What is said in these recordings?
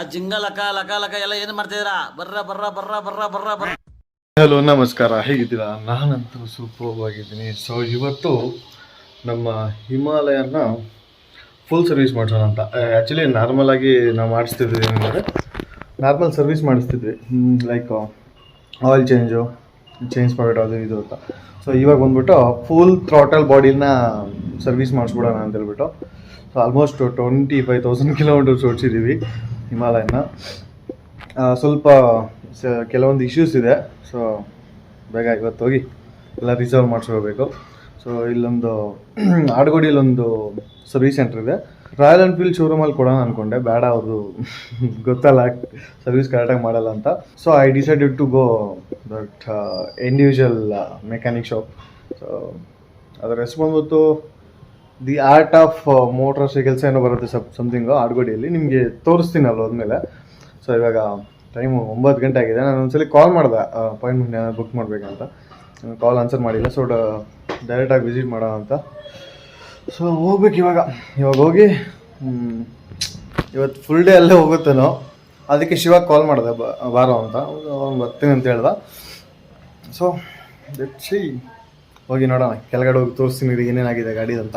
ಆ ಜಿಂಗ ಲಕ ಲಕ ಲಕ ಎಲ್ಲ ಏನ್ ಮಾಡ್ತಿದ್ದೀರಾ? ಬರ್ರ ಬರ್ರ ಬರ್ರ ಬರ್ರ ಬರ್ರ ಬರ್ರ. ಹಲೋ, ನಮಸ್ಕಾರ. ಹೇಗಿದ್ದೀರಾ? ನಾನಂತೂ ಸೂಪರ್ ಆಗಿದ್ದೀನಿ ಸೊ ಇವತ್ತು ನಮ್ಮ ಹಿಮಾಲಯನ ಫುಲ್ ಸರ್ವಿಸ್ ಮಾಡಿಸೋಣ ಅಂತ. ಆ್ಯಕ್ಚುಲಿ ನಾರ್ಮಲ್ ಆಗಿ ನಾವು ಮಾಡಿಸ್ತಿದ್ವಿ ಏನಂದರೆ ನಾರ್ಮಲ್ ಸರ್ವಿಸ್ ಮಾಡಿಸ್ತಿದ್ವಿ. ಲೈಕ್ ಆಯಿಲ್ ಚೇಂಜು ಚೇಂಜ್ ಮಾಡೋದು ಅದು ಇದು ಅಂತ. ಸೊ ಇವಾಗ ಬಂದ್ಬಿಟ್ಟು ಫುಲ್ ಥ್ರಾಟಲ್ ಬಾಡಿನ ಸರ್ವಿಸ್ ಮಾಡಿಸ್ಬಿಡೋಣ ಅಂತ ಹೇಳ್ಬಿಟ್ಟು. So almost twenty five thousand kilometres ಓಡಿಸಿದ್ದೀವಿ. ಹಿಮಾಲಯನ. ಸ್ವಲ್ಪ ಕೆಲವೊಂದು ಇಶ್ಯೂಸ್ ಇದೆ. ಸೊ ಬೇಗ ಇವತ್ತು ಹೋಗಿ ಎಲ್ಲ ರಿಸರ್ವ್ ಮಾಡಿಸ್ಕೋಬೇಕು. ಸೊ ಇಲ್ಲೊಂದು ಆಡುಗೋಡಿಯಲ್ಲೊಂದು ಸರ್ವಿಸ್ ಸೆಂಟರ್ ಇದೆ. ರಾಯಲ್ ಎನ್ಫೀಲ್ಡ್ ಶೋರೂಮಲ್ಲಿ ಕೊಡೋಣ ಅಂದ್ಕೊಂಡೆ ಬೇಡ ಅವರು ಗೊತ್ತಲ್ಲ ಸರ್ವಿಸ್ ಕರೆಕ್ಟಾಗಿ ಮಾಡಲ್ಲ ಅಂತ. So I decided to go that individual mechanic shop so ಅದರ ರೆಸ್ಪಾನ್ಸ್ ಬಂದ್ಬಿಟ್ಟು the art of motorcycles ಏನೋ ಬರುತ್ತೆ ಸಬ್ ಸಮಥಿಂಗು ಆಡುಗೋಡಿಯಲ್ಲಿ. ನಿಮಗೆ ತೋರಿಸ್ತೀನಿ ಅಲ್ಲಿ ಹೋದ್ಮೇಲೆ ಸೊ ಇವಾಗ ಟೈಮು ಒಂಬತ್ತು ಗಂಟೆ ಆಗಿದೆ. ನಾನು ಒಂದ್ಸಲಿ ಕಾಲ್ ಮಾಡಿದೆ. ಅಪಾಯಿಂಟ್ಮೆಂಟ್ ಏನಾದ್ರು ಬುಕ್ ಮಾಡಬೇಕಂತ. ಕಾಲ್ ಆನ್ಸರ್ ಮಾಡಿಲ್ಲ. ಸೊ ಡೈರೆಕ್ಟಾಗಿ ವಿಸಿಟ್ ಮಾಡೋಣ ಅಂತ. ಸೊ ಹೋಗ್ಬೇಕು ಇವಾಗ. ಇವಾಗ ಹೋಗಿ ಇವತ್ತು ಫುಲ್ ಡೇ ಅಲ್ಲೇ ಹೋಗುತ್ತೇನೋ. ಅದಕ್ಕೆ ಶಿವ ಕಾಲ್ ಮಾಡಿದೆ. ಬಾರೋ ಅಂತ. ಅವ್ನು ಬರ್ತೀನಿ ಅಂತ ಹೇಳ್ದ. ಸೊ ಹೋಗಿ ನೋಡೋಣ. ಕೆಳಗಡೆ ಹೋಗಿ ತೋರಿಸ್ತೀನಿ. ಏನೇನಾಗಿದೆ ಗಾಡಿದಂತ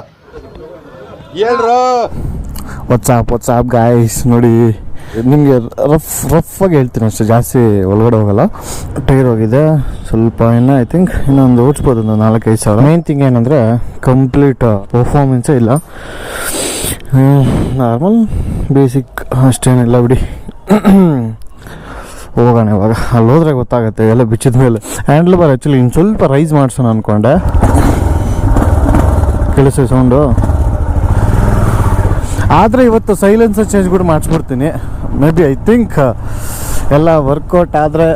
ವಾಟ್ಸಾಪ್ ವಾಟ್ಸಾಪ್ ಗಾಯ್ಸ್ ನೋಡಿ ನಿಮಗೆ ರಫ್ ರಫ್ ಆಗಿ ಹೇಳ್ತೀನಿ ಅಷ್ಟೇ. ಜಾಸ್ತಿ ಒಳಗಡೆ ಹೋಗಲ್ಲ. ಟೈರ್ ಹೋಗಿದೆ. ಸ್ವಲ್ಪ ಇನ್ನು ಐ ಥಿಂಕ್ ಇನ್ನೊಂದು ಓಡಿಸ್ಬೋದು ಒಂದು ನಾಲ್ಕೈದು ಸಾವಿರ. ಮೇನ್ ಥಿಂಗ್ ಏನಂದರೆ ಕಂಪ್ಲೀಟ್ ಪರ್ಫಾರ್ಮೆನ್ಸೇ ಇಲ್ಲ. ನಾರ್ಮಲ್ ಬೇಸಿಕ್ ಅಷ್ಟೇನಿಲ್ಲ ಬಿಡಿ. ಹೋಗೋಣ ಇವಾಗ. ಅಲ್ಲಿ ಹೋದ್ರೆ ಗೊತ್ತಾಗುತ್ತೆ ಎಲ್ಲ ಬಿಚ್ಚಿದ ಮೇಲೆ. ಹ್ಯಾಂಡ್ಲ್ ಬಾರ್ ಆ್ಯಕ್ಚುಲಿ ಇನ್ನು ಸ್ವಲ್ಪ ರೈಸ್ ಮಾಡಿಸೋಣ ಅಂದ್ಕೊಂಡೆ ಕೇಳಿಸ್ತು ಸೌಂಡು ಆದರೆ ಇವತ್ತು ಸೈಲೆನ್ಸರ್ ಚೇಂಜ್ ಕೂಡ ಮಾಡಿಸ್ಬಿಡ್ತೀನಿ. ಮೇ ಬಿ ಐ ಥಿಂಕ್ ಎಲ್ಲ ವರ್ಕೌಟ್ ಆದರೆ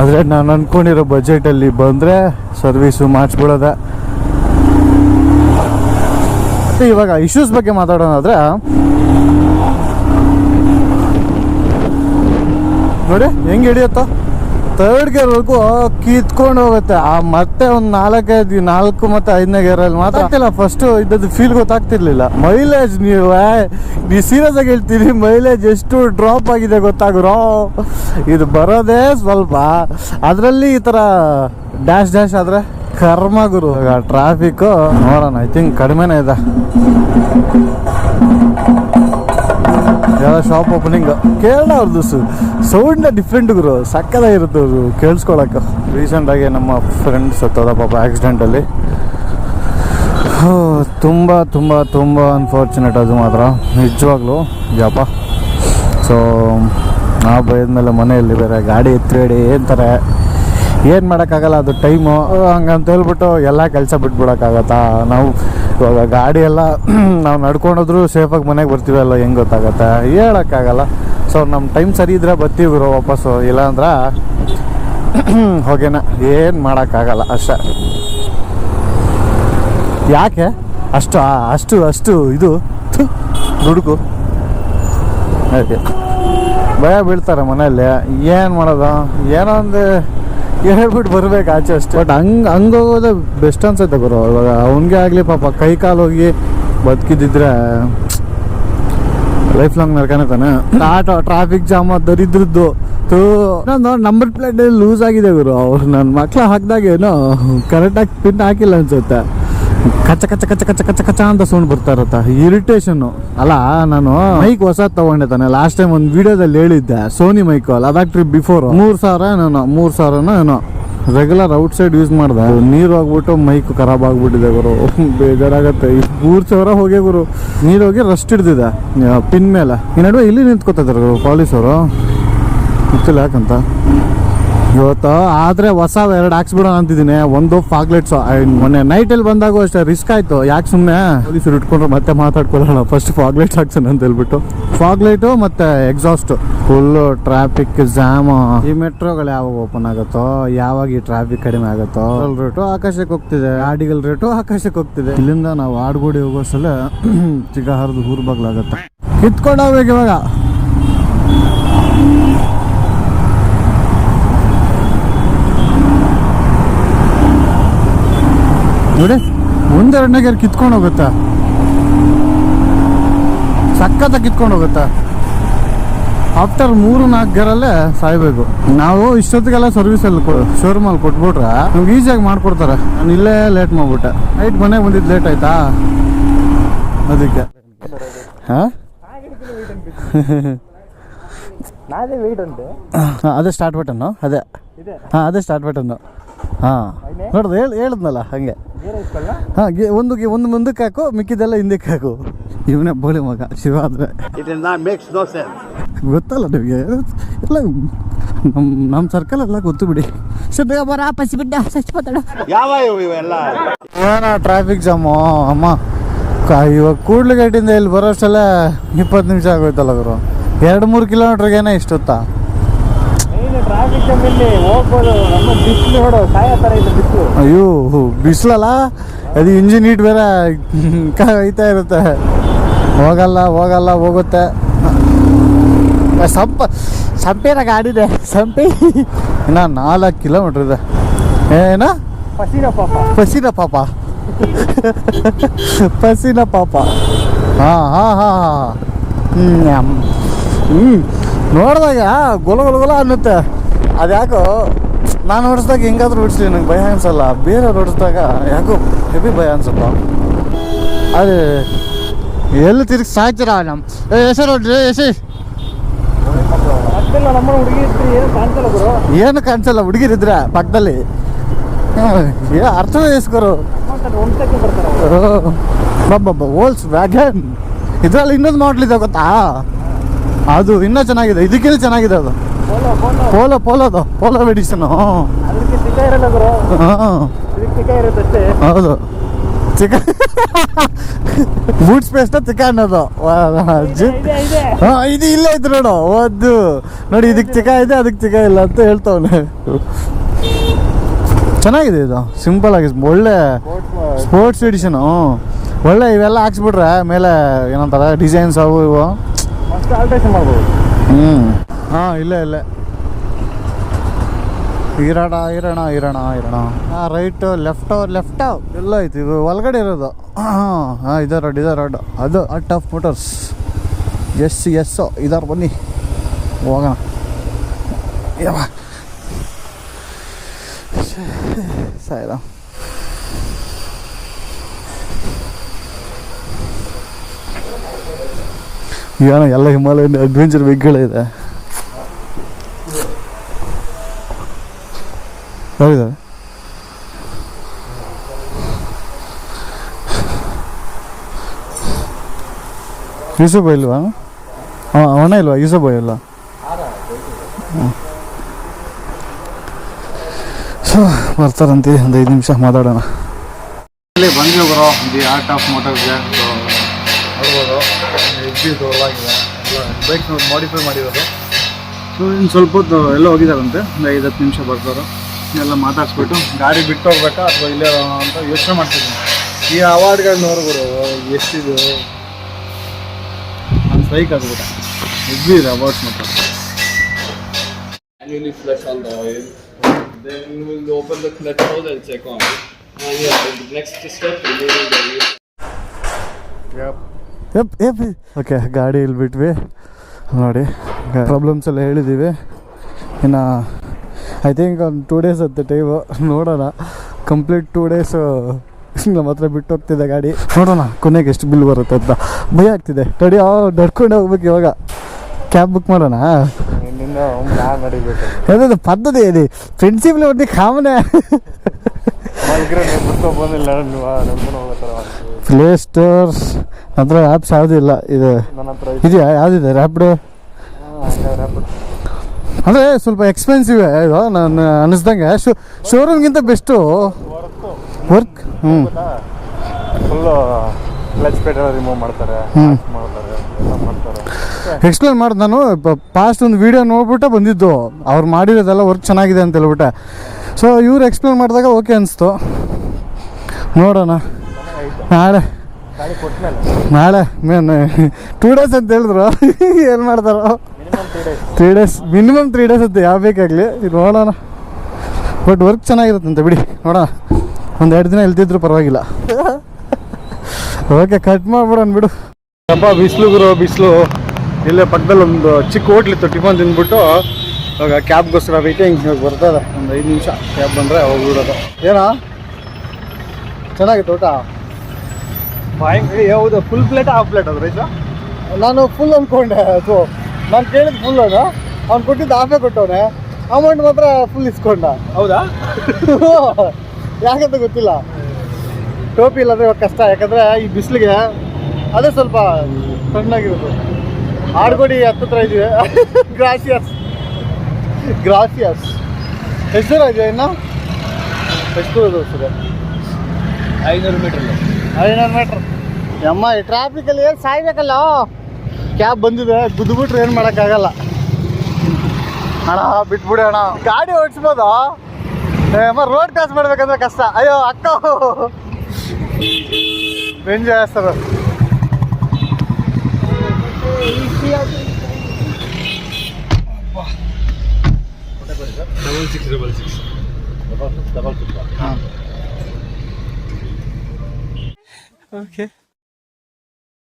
ಆದರೆ ನಾನು ಅಂದ್ಕೊಂಡಿರೋ ಬಜೆಟಲ್ಲಿ ಬಂದರೆ ಸರ್ವೀಸು ಮಾಡಿಸ್ಬಿಡೋದೆ. ಇವಾಗ ಇಶ್ಯೂಸ್ ಬಗ್ಗೆ ಮಾತಾಡೋಣ ಮಾತಾಡೋಣಾದ್ರೆ ನೋಡಿ, ಹೆಂಗೆ ಹಿಡಿಯುತ್ತೋ? ತರ್ಡ್ ಗೇರ್ವರೆಗೂ ಕಿತ್ಕೊಂಡು ಹೋಗುತ್ತೆ. ಆ ಮತ್ತೆ ಒಂದು ನಾಲ್ಕೈದು ನಾಲ್ಕು ಮತ್ತೆ ಐದನೇ ಗೇರಲ್ಲಿ ಮಾತ್ರ ಆಗ್ತಿಲ್ಲ ಫಸ್ಟ್ ಇದ್ದದ್ದು ಫೀಲ್ ಗೊತ್ತಾಗ್ತಿರ್ಲಿಲ್ಲ. ಮೈಲೇಜ್ ನೀವು ನೀ ನೀವು ಸೀರಿಯಸ್ ಆಗಿ ಹೇಳ್ತೀನಿ ಮೈಲೇಜ್ ಎಷ್ಟು ಡ್ರಾಪ್ ಆಗಿದೆ ಗೊತ್ತಾಗ್ರೋ? ಇದು ಬರೋದೇ ಸ್ವಲ್ಪ. ಅದರಲ್ಲಿ ಈ ಥರ ಡ್ಯಾಶ್ ಡ್ಯಾಶ್ ಆದರೆ ಕರ್ಮ ಗುರು. ಟ್ರಾಫಿಕ್ಕು ನೋಡೋಣ ಐ ಥಿಂಕ್ ಕಡಿಮೆನೇ ಇದೆ. ಶಾಪ್ ಓಪನಿಂಗ್ ಕೇರಳ ಅವ್ರದ್ದು ಸೌಂಡ್ನ ಡಿಫ್ರೆಂಟ್ ಗುರು. ಸಕ್ಕದಾಗಿರುತ್ತೆ ಅವರು ಕೇಳಿಸ್ಕೊಳಕ್ಕೆ. ರೀಸೆಂಟಾಗಿ ನಮ್ಮ ಫ್ರೆಂಡ್ ಸತ್ತೋದ ಪಾಪ ಆಕ್ಸಿಡೆಂಟಲ್ಲಿ ತುಂಬ ತುಂಬ ತುಂಬ ಅನ್ಫಾರ್ಚುನೇಟ್ ಅದು ಮಾತ್ರ. ನಿಜವಾಗ್ಲೂ ಯಾಪ ಸೊ ನಾವು ಬೈದ್ಮೇಲೆ ಮನೆಯಲ್ಲಿ ಬೇರೆ ಗಾಡಿ ಎತ್ತಿಡಿ ಅಂತಾರೆ. ಏನು ಮಾಡೋಕ್ಕಾಗಲ್ಲ, ಅದು ಟೈಮು ಹಂಗಂತ ಹೇಳ್ಬಿಟ್ಟು ಎಲ್ಲ ಕೆಲಸ ಬಿಟ್ಬಿಡೋಕ್ಕಾಗತ್ತಾ? ನಾವು ಇವಾಗ ಗಾಡಿ ಎಲ್ಲ ನಾವು ನಡ್ಕೊಂಡೋದ್ರು ಸೇಫಾಗಿ ಮನೆಗೆ ಬರ್ತೀವಲ್ಲ ಹೆಂಗೆ ಗೊತ್ತಾಗತ್ತೆ? ಹೇಳೋಕ್ಕಾಗಲ್ಲ. ಸೊ ನಮ್ಮ ಟೈಮ್ ಸರಿ ಇದ್ರೆ ಬರ್ತೀವಿ ಗುರು ವಾಪಸ್ಸು ಇಲ್ಲಾಂದ್ರೆ ಹೋಗೇನ. ಏನು ಮಾಡೋಕ್ಕಾಗಲ್ಲ, ಅಷ್ಟೇ. ಯಾಕೆ? ಅಷ್ಟು ಅಷ್ಟು ಅಷ್ಟು, ಇದು ದುಡುಕು. ಭಯ ಬೀಳ್ತಾರೆ ಮನೆಯಲ್ಲಿ. ಏನು ಮಾಡೋದು? ಏನೋ ಒಂದು ಹೇಳ್ಬಿಟ್ಟು ಬರ್ಬೇಕು ಆಚೆ ಅಷ್ಟೇ. ಬಟ್ ಹಂಗೆ ಹಂಗೆ ಹೋಗೋದೇ ಬೆಸ್ಟ್ ಅನ್ಸುತ್ತೆ ಗುರು. ಇವಾಗ ಅವನಿಗೆ ಆಗಲಿ ಪಾಪ ಕೈ ಕಾಲು ಹೋಗಿ ಬದುಕಿದ್ದಿದ್ರೆ ಲೈಫ್ ಲಾಂಗ್ ನಡ್ಕೊಂಡೆ ತಾನೆ. ಆಟೋ ಟ್ರಾಫಿಕ್ ಜಾಮ್ ದರಿದ್ರದ್ದು. ತೂ ಇನ್ನೊಂದು ನಂಬರ್ ಪ್ಲೇಟ್ ಲೂಸ್ ಆಗಿದೆ ಗುರು. ಅವ್ರು ನನ್ನ ಮಕ್ಳು ಹಾಕಿದಾಗ ಏನೋ ಕರೆಕ್ಟಾಗಿ ಪಿನ್ ಹಾಕಿಲ್ಲ ಅನ್ಸುತ್ತೆ. ಕಚ್ಚ ಕಚ್ಚ ಕಚ್ಚ ಕಚ್ಚ ಕಚ್ಚ ಕಚ್ಚ ಅಂತ ಸೌಂಡ್ ಬರ್ತಾ ಇರತ್ತ. ಇರಿಟೇಷನ್ನು ಅಲ್ಲ, ನಾನು ಮೈಕ್ ಹೊಸ ತಗೊಂಡೆ ತಾನೆ. ಲಾಸ್ಟ್ ಟೈಮ್ ಒಂದು ವಿಡಿಯೋದಲ್ಲಿ ಹೇಳಿದ್ದೆ ಸೋನಿ ಮೈಕ್ ಅಲ್ಲ ಟ್ರಿಪ್ ಬಿಫೋರ್ ಮೂರು ಸಾವಿರ ಏನೋ, ಮೂರು ಸಾವಿರನೋ ಏನೋ. ರೆಗ್ಯುಲರ್ ಔಟ್ ಸೈಡ್ ಯೂಸ್ ಮಾಡ್ದೆ. ನೀರು ಹೋಗ್ಬಿಟ್ಟು ಮೈಕ್ ಖರಾಬ್ ಆಗ್ಬಿಟ್ಟಿದೆ ಗುರು. ಬೇಜಾರಾಗತ್ತೆ. ಈ ಮೂರು ಸಾವಿರ ಹೋಗಿ ಗುರು. ನೀರು ಹೋಗಿ ರಸ್ಟ್ ಹಿಡ್ದಿದೆ. ಪಿನ್ ಮೇಲೆ. ಈ ನಡುವೆ ಇಲ್ಲಿ ನಿಂತ್ಕೋತಿದ್ದಾರೆ ಗುರು ಅವರು. ಗೊತ್ತಿಲ್ಲ ಯಾಕಂತ? ಇವತ್ತು, ಆದರೆ ಹೊಸ ಎರಡು ಹಾಕ್ಸ್ಬಿಡೋಣ ಅಂತಿದ್ದೀನಿ. ಒಂದು ಫಾಗ್ಲೆಟ್ಸ್ ಮೊನ್ನೆ ನೈಟಲ್ಲಿ ಬಂದಾಗೂ ಅಷ್ಟೇ ರಿಸ್ಕ್ ಆಯಿತು. ಯಾಕೆ ಸುಮ್ಮನೆ ಪೊಲೀಸರು ಇಟ್ಕೊಂಡ್ರೆ ಮತ್ತೆ ಮಾತಾಡ್ಕೊಳ್ಳೋಣ. ಫಸ್ಟ್ ಫಾಗ್ಲೆಟ್ಸ್ ಹಾಕ್ಸೋಣ ಅಂತ ಹೇಳ್ಬಿಟ್ಟು. ಫಾಗ್ಲೈಟು ಮತ್ತು ಎಕ್ಸಾಸ್ಟ್ ಫುಲ್ಲು ಟ್ರಾಫಿಕ್ ಜಾಮು ಈ ಮೆಟ್ರೋಗಳು ಯಾವಾಗ ಓಪನ್ ಆಗುತ್ತೋ, ಯಾವಾಗ ಈ ಟ್ರಾಫಿಕ್ ಕಡಿಮೆ ಆಗುತ್ತೋ ರೇಟು ಆಕಾಶಕ್ಕೆ ಹೋಗ್ತಿದೆ. ಗಾಡಿಗಳ ರೇಟು ಆಕಾಶಕ್ಕೆ ಹೋಗ್ತಿದೆ. ಇಲ್ಲಿಂದ ನಾವು ಆಡ್ಗೋಡಿ ಹೋಗೋಸಲ ಚಿಕ್ಕ ಹರಿದು ಊರ್ ಬಾಗ್ಲಾಗತ್ತೆ. ಕಿತ್ಕೊಂಡು ಹೋಗ್ಬೇಕು ಇವಾಗ. ನೋಡಿ ಒಂದೆರಡನೇ ಗೇರ್ ಕಿತ್ಕೊಂಡು ಹೋಗುತ್ತಾ? ಸಖತ್ತ ಕಿತ್ಕೊಂಡು ಹೋಗುತ್ತಾ? ಆಫ್ಟರ್ ಮೂರು ನಾಲ್ಕು ಗೇರಲ್ಲೇ ಸಾಯ್ಬೇಕು. ನಾವು ಇಷ್ಟೊತ್ತಿಗೆಲ್ಲ ಸರ್ವಿಸಲ್ಲಿ ಶೋರೂಮಲ್ಲಿ ಕೊಟ್ಬಿಟ್ರೆ ನಮ್ಗೆ ಈಸಿಯಾಗಿ ಮಾಡ್ಕೊಡ್ತಾರೆ. ನಾನು ಇಲ್ಲೇ ಲೇಟ್ ಮಾಡ್ಬಿಟ್ಟೆ. ನೈಟ್ ಮನೆಗೆ ಬಂದಿದ್ದು ಲೇಟ್ ಆಯ್ತಾ? ಅದಕ್ಕೆ. ಹಾಂ? ಅದೇ ಸ್ಟಾರ್ಟ್ ಬಟನ್ನು ಅದೇ. ಹಾಂ ಅದೇ ಸ್ಟಾರ್ಟ್ ಬಟನ್ನು ಹಾಂ. ನೋಡ್ದು ಹೇಳಿ ಹೇಳಿದ್ನಲ್ಲ ಹಾಗೆ. ಹಾಂ ಒಂದು ಒಂದು ಮುಂದಕ್ಕೆ ಹಾಕು ಮಿಕ್ಕಿದೆಲ್ಲ ಹಿಂದಕ್ಕೆ ಹಾಕು. ಇವನೇ ಬೋಳಿ ಮಗ ಶಿವ ಆದ್ರೆ ಗೊತ್ತಲ್ಲ ನಿಮಗೆ? ಎಲ್ಲ ನಮ್ಮ ನಮ್ಮ ಸರ್ಕಲ್ ಎಲ್ಲ ಗೊತ್ತು ಬಿಡಿ. ಬೇಗ ಟ್ರಾಫಿಕ್ ಜಾಮು ಅಮ್ಮ ಇವಾಗ ಕೂಡ್ಲಿಗಟ್ಟಿಂದ ಇಲ್ಲಿ ಬರೋಷ್ಟೆಲ್ಲ ಇಪ್ಪತ್ತು ನಿಮಿಷ ಆಗೋಯ್ತಲ್ಲ ಗುರು. ಎರಡು ಮೂರು ಕಿಲೋಮೀಟರ್ಗೆ ಇಷ್ಟೊತ್ತಾ? ಟ್ರಾಫಿಕ್ ಜಾಮಲ್ಲಿ ಹೋಗ್ಬೋದು. ನಮ್ಮ ಬಿಸಿಲು ನೋಡು ಸಾಯೋ ಥರ ಇದೆ ಬಿಸಿಲು. ಅಯ್ಯೋ ಬಿಸಿಲಲ್ಲ? ಅದು ಇಂಜಿನ್ ಹೀಟ್ ಬೇರೆ ಕಾಯ್ತಾ ಇರುತ್ತೆ. ಹೋಗಲ್ಲ ಹೋಗಲ್ಲ ಹೋಗುತ್ತೆ. ಸಂಪ ಸಂಪೇನ ಗಾಡಿದೆ ಸಂಪೆ. ಇನ್ನ ನಾಲ್ಕು ಕಿಲೋಮೀಟ್ರ್ ಇದೆ. ಏನ? ಪಸಿನ ಪಾಪ. ಪಸಿನ ಪಾಪ. ಪಸಿನ ಪಾಪ. ಹಾಂ ಹಾಂ ಹಾಂ ಹಾಂ ಹ್ಞೂ ನೋಡಿದಾಗ ಗೊಲ ಗೊಲ ಗೊಲ ಅನ್ನುತ್ತೆ. ಅದ್ಯಾಕೋ ನಾನು ಓಡಿಸ್ದಾಗ ಹೆಂಗಾದ್ರೂ ಓಡಿಸ್ಲಿ ನಂಗೆ ಭಯ ಅನ್ಸಲ್ಲ. ಬೇರೆ ಓಡಿಸ್ದಾಗ ಯಾಕೋ ಹೆವಿ ಭಯ ಅನ್ಸಪ್ಪ ಅದೇ ಎಲ್ಲಿ ತಿರುಗಿ ಸಾಯ್ತೀರ ನಮ್ಮ ಏ ಹೆಸರು ನೋಡ್ರಿ ಎಸಿ ಏನು ಕಾಣ್ಸಲ್ಲ ಹುಡುಗಿರಿದ್ರ ಪಕ್ಕದಲ್ಲಿ. ಏ ಅರ್ಥ ಇಸ್ಕೊರು ಬಬ್ಬಬ್ಬ ಓಲ್ಸ್ ವ್ಯಾಗನ್. ಇದ್ರಲ್ಲಿ ಇನ್ನೊಂದು ಮಾಡಲಿದೆ ಗೊತ್ತಾ? ಅದು ಇನ್ನೂ ಚೆನ್ನಾಗಿದೆ. ಇದಕ್ಕಿಂತ ಚೆನ್ನಾಗಿದೆ ಅದು. ಪೋಲೋ ಪೋಲೋದು ಪೋಲೋ ಮೆಡಿಸನು ಹೌದು. ಚಿಕ್ಕ ಬೂಟ್ ಪೇಸ್ಟ್ ಚಿಕ್ಕ ಅನ್ನೋದು. ಇದೆ, ಇಲ್ಲೇ ಐತೆ ನೋಡು. ಒಂದು ನೋಡಿ ಇದಕ್ಕೆ ಚಿಕ್ಕ ಇದೆ ಅದಕ್ಕೆ ಚಿಕ್ಕ ಇಲ್ಲ ಅಂತ ಹೇಳ್ತಾವನೆ. ಚೆನ್ನಾಗಿದೆ ಇದು. ಸಿಂಪಲ್ ಆಗಿ ಒಳ್ಳೆ ಸ್ಪೋರ್ಟ್ಸ್ ಎಡಿಷನು ಒಳ್ಳೆ ಇವೆಲ್ಲ ಹಾಕ್ಸ್ಬಿಟ್ರೆ ಮೇಲೆ ಏನಂತಾರೆ ಡಿಸೈನ್ಸ್ ಅವು ಇವು. ಮಸ್ತ್ ಆಲ್ಟ್ರೇಷನ್ ಮಾಡ್ಬೋದು. ಹ್ಞೂ ಹಾಂ ಇಲ್ಲೇ ಇಲ್ಲೇ. ಇರೋಣ ಇರೋಣ ಇರೋಣ ಇರೋಣ ಹಾಂ ರೈಟು ಲೆಫ್ಟು ಲೆಫ್ಟು ಎಲ್ಲ ಐತಿ. ಇದು ಒಳಗಡೆ ಇರೋದು. ಹಾಂ ಹಾಂ. ಇದೇ ರೋಡ್ ಇದೇ ರೋಡ್ ಅದು art of motors S S ಇದಾರ ಬನ್ನಿ. ಹೋಗೋಣ. ಯಾವ ಸಾಯ್ದ ಏನೋ ಎಲ್ಲ ಹಿಮಾಲಯನ್ ಅಡ್ವೆಂಚರ್ ಬೈಕ್ಗಳಿದೆ ಹೌದಾ ಯೂಸುಫ್ ಇಲ್ವಾ? ಅವನ ಇಲ್ವಾ? ಯೂಸುಫ್ ಇಲ್ಲ ಸೊ, ಬರ್ತಾರಂತೆ, ಒಂದು ಐದು ನಿಮಿಷ ಮಾತಾಡೋಣ. ಇಲ್ಲಿ ಬಂದ್ವಿ ಗುರು ದಿ ಆರ್ಟ್ ಆಫ್ ಮೋಟರ್ಸ್ಗೆ ನೋಡ್ಬೋದು ಎಬ್ಬಿ ದೊಡ್ಡದಾಗಿದೆ ಬೈಕ್ ಮಾಡಿಫೈ ಮಾಡಿರೋದು. ಸೊ ಇನ್ನು ಸ್ವಲ್ಪ ಹೊತ್ತು ಎಲ್ಲ ಹೋಗಿದಾರಂತೆ. ಒಂದು ಐದು ಹತ್ತು ನಿಮಿಷ ಬರ್ತಾರೆ. ಎಲ್ಲ ಮಾತಾಡಿಸ್ಬಿಟ್ಟು ಗಾಡಿ ಬಿಟ್ಟು ಹೋಗ್ಬೇಕಾ ಅಥವಾ ಇಲ್ಲೇ ಅಂತ ಯೋಚನೆ ಮಾಡ್ತಿದ್ದೀನಿ. ಈ ಅವಾರ್ಡ್ಗಳು ನೋಡ್ಬಿಡು ಎಷ್ಟಿದು? ನಾನು ಸೈಕ್ ಆಗ್ಬಿಟ್ಟ. ಇದೆ ಅವಾರ್ಡ್ಸ್ ಮಾತ್ರ. Manually flush on the oil. Then we'll open the clutch hole and check on it. And yeah, the next step removing the wheel. Yup F okay ಗಾಡಿ ಇಲ್ಲಿ ಬಿಟ್ವಿ ನೋಡಿ ಪ್ರಾಬ್ಲಮ್ಸ್ ಎಲ್ಲ ಹೇಳಿದ್ದೀವಿ ಇನ್ನು ಐ ಥಿಂಕ್ ಒಂದು ಟೂ ಡೇಸ್ ಹತ್ತೆ time ನೋಡೋಣ. ಕಂಪ್ಲೀಟ್ ಟೂ ಡೇಸು ನಮ್ಮ ಹತ್ರ ಬಿಟ್ಟು ಹೋಗ್ತಿದೆ ಗಾಡಿ. ನೋಡೋಣ ಕೊನೆಗೆ ಎಷ್ಟು ಬಿಲ್ ಬರುತ್ತೆ ಅಂತ. ಭಯ ಆಗ್ತಿದೆ. ತಡಿ ನಡ್ಕೊಂಡು ಹೋಗ್ಬೇಕು ಇವಾಗ. ಕ್ಯಾಬ್ ಬುಕ್ ಮಾಡೋಣ? ಯಾವ್ದು ಪದ್ಧತಿ ಇದೆ. ಫ್ರೆಂಡ್ಶಿಪ್ ಒಂದು ಕಾಮನೆ. ಪ್ಲೇ ಸ್ಟೋರ್ಸ್ ಹತ್ರ ಆ್ಯಪ್ಸ್ ಯಾವುದೂ ಇಲ್ಲ ಇದು. ಇದೆಯಾ? ಯಾವುದಿದೆ? ರ್ಯಾಪಿಡೋ ಅಂದರೆ ಸ್ವಲ್ಪ ಎಕ್ಸ್ಪೆನ್ಸಿವ್ ಇದು ನಾನು ಅನಿಸ್ದಂಗೆ. ಶೋ ಶೋರೂಮ್ಗಿಂತ ಬೆಸ್ಟು ವರ್ಕ್ ಹ್ಞೂ ಫುಲ್ಲು ಕ್ಲಚ್ ಪೆಟ್ರೋಲ್ ರಿಮೂವ್ ಮಾಡ್ತಾರೆ ಹ್ಞೂ ಮಾಡ್ತಾರೆ ಎಕ್ಸ್ಪ್ಲೇನ್ ಮಾಡಿದೆ ನಾನು. ಪಾಸ್ಟ್ ಒಂದು ವೀಡಿಯೋ ನೋಡ್ಬಿಟ್ಟು ಬಂದಿದ್ದು. ಅವ್ರು ಮಾಡಿರೋದೆಲ್ಲ ವರ್ಕ್ ಚೆನ್ನಾಗಿದೆ ಅಂತ ಹೇಳ್ಬಿಟ್ಟೆ. ಸೊ ಇವ್ರು ಎಕ್ಸ್ಪ್ಲೇನ್ ಮಾಡಿದಾಗ ಓಕೆ ಅನಿಸ್ತು. ನೋಡೋಣ. ನಾಳೆ. ನಾಳೆ ಮೇನ್ ಟೂ ಡೇಸ್ ಅಂತ ಹೇಳಿದ್ರು. ಏನು ಮಾಡ್ತಾರೋ? Minimum three days minimum three days ಅಂತ ಯಾವ ಬೇಕಾಗಲಿ? ನೋಡೋಣ. ಬಟ್ ವರ್ಕ್ ಚೆನ್ನಾಗಿರುತ್ತಂತೆ ಬಿಡಿ ನೋಡೋಣ. ಒಂದು ಎರಡು ದಿನ ಇಲ್ದಿದ್ರು ಪರವಾಗಿಲ್ಲ. ಓಕೆ ಕಟ್ ಮಾಡ್ಬಿಡೋಣ ಬಿಡು. ಅಪ್ಪ ಬಿಸಿಲು ಗುರು ಬಿಸಿಲು. ಇಲ್ಲೇ ಪಕ್ಕದಲ್ಲಿ ಒಂದು ಚಿಕ್ಕ ಹೋಟ್ಲಿತ್ತು ಟಿಫನ್ ತಿಂದ್ಬಿಟ್ಟು. ಇವಾಗ ಕ್ಯಾಬ್ಗೋಸ್ಕರ ವೇಟಿಂಗ್ ಇವಾಗ ಬರ್ತದೆ. ಒಂದು ಐದು ನಿಮಿಷ ಕ್ಯಾಬ್ ಬಂದರೆ ಹೋಗ್ಬಿಡೋದು. ಏನಾ? ಚೆನ್ನಾಗಿತ್ತು ಊಟ? ಯಾವುದು ಫುಲ್ ಪ್ಲೇಟ್ ಹಾಫ್ ಪ್ಲೇಟ್ ಅದು ರೈಸ ನಾನು ಫುಲ್ ಅಂದ್ಕೊಂಡೆ ಅದು. ನಾನು ಕೇಳಿದ್ದು ಫುಲ್ ಅದು. ಅವ್ನು ಕೊಟ್ಟಿದ್ದು ಹಾಫೇ ಕೊಟ್ಟವನೆ. ಅಮೌಂಟ್ ಮಾತ್ರ ಫುಲ್ ಇಸ್ಕೊಂಡ. ಹೌದಾ? ಯಾಕಂತ ಗೊತ್ತಿಲ್ಲ. ಟೋಪಿ ಇಲ್ಲಾಂದ್ರೆ ಇವಾಗ ಕಷ್ಟ. ಯಾಕಂದ್ರೆ ಈ ಬಿಸಿಲಿಗೆ ಅದೇ ಸ್ವಲ್ಪ ಸಣ್ಣಾಗಿರೋದು ಆಡ್ಗೋಡಿ ಹತ್ತತ್ರ ಇದೀವಿ ಗ್ರಾಸಿಯಸ್ ಗ್ರಾಸಿಯಸ್ ಎಷ್ಟು ದೂರ ಇದೆಯಾ ಇನ್ನು? ಎಷ್ಟು ದೂರ ತೋರಿಸಿದೆ ಐನೂರು ಮೀಟರ್ ಐನೂರು ಮೀಟ್ರ್ ಅಮ್ಮ ಈ ಟ್ರಾಫಿಕಲ್ಲಿ ಏನು ಸಾಯ್ಬೇಕಲ್ಲ? ಕ್ಯಾಬ್ ಬಂದಿದೆ ಗುದ್ದುಬಿಟ್ರೆ ಏನು ಮಾಡೋಕ್ಕಾಗಲ್ಲ. ಅಣ್ಣ ಬಿಟ್ಬಿಡಿ ಅಣ್ಣ. ಗಾಡಿ ಓಡಿಸ್ಬೋದು? ಅಮ್ಮ ರೋಡ್ ಕ್ರಾಸ್ ಮಾಡ್ಬೇಕಂದ್ರೆ ಕಷ್ಟ. ಅಯ್ಯೋ ಅಕ್ಕ. Enjoy sir double six double six okay